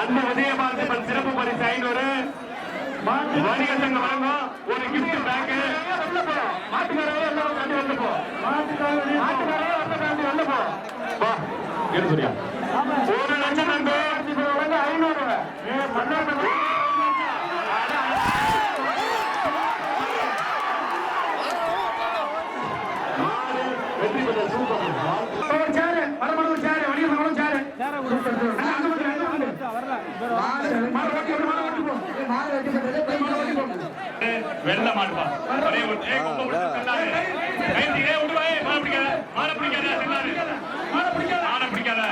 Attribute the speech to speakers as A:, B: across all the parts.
A: அந்த விஜயபாரதி சிறப்பு பரிசு ஐநூறு வணிக சங்கம் வழங்கும் ஒரு gift பேக் மாட்டுக்காரவே எல்லாம் கண்டு வந்து போ. மாட்டுக்காரவே வந்து வந்து போ. வா இரு சூர்யா. ஒரு லட்சம் ஐநூறு வெற்றி பெற்ற சூப்பர். ஒரு சேரு வணிக சங்கம் சேரு அங்க வந்து அங்க வந்து மாடு ஓட்டி விடு, மாடு ஓட்டி போ. மாடு ஓட்டி போ. வெள்ள ஒரே ஒரு பிடிக்காத பிடிக்காத பிடிக்காத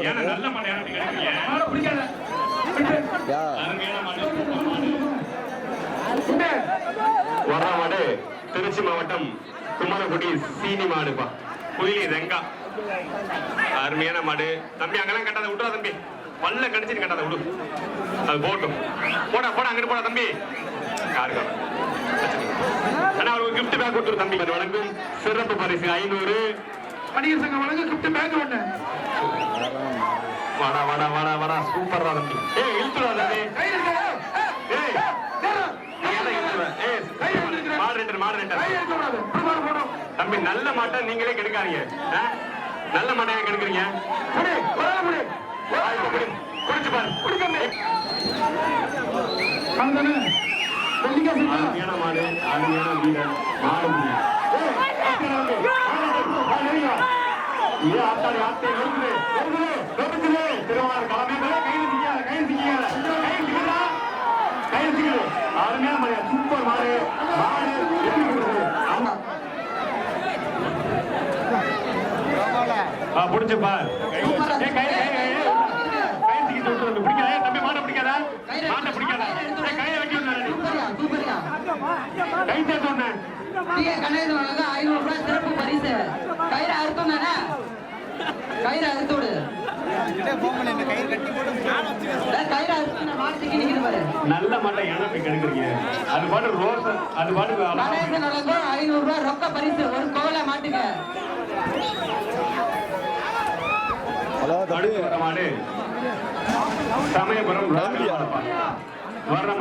A: ஏன்னா நல்ல மாடு கிடைக்கிறீங்க பிடிக்காத மாடு வர மாடு திருச்சி மாவட்டம் குமரகுடி சீனி மாடுப்பா. புலி ரெங்கா. அருமையான மாடு. தம்பி அங்கெல்லாம் கட்டாத விட்டுறா தம்பி. பல்ல கடிச்சிட்டு கட்டாத விடு அது போட்டும் போடா போடா அங்கிட்டு போடா தம்பி யாருக்கா ஆனா ஒரு கிஃப்ட் பேக் கொடுத்துரு தம்பி அது வழங்கும் சிறப்பு பரிசு ஐநூறு வணிகர் சங்கம் வழங்கும் கிஃப்ட் பேக் ஒண்ணு வாடா வாடா வாடா வாடா சூப்பரா தம்பி ஏய் இழுத்துடா தம்பி மாடரேட்டர் மாடரேட்டர் தம்பி நல்ல மாட்டை நீங்களே கெடுக்காதீங்க? நல்ல மாட்டை ஏன் கெடுக்குறீங்க குடி பாரு. சூப்பர் மாடு மாடு எப்படி ஆமா கை சேர்த்து விடுறேன்.
B: டிஏ கணேசன் வழங்க ஐநூறு ரூபாய் சிறப்பு பரிசு கயிறு அறுத்தம் தானே கயிறு அறுத்து விடு
A: நல்ல மாட்டை இப்படி கெடுக்குறீங்க? அது பாட்டு ரோஸ் அது பாட்டு அழகா-
B: கணேசன் வழங்க ஐநூறு ரூபாய் ரொக்க பரிசு ஒரு கோலை மாட்டுக்கு
A: அடுத்து வர மாடு சமயபுரம் ராமலிங்க வர்ற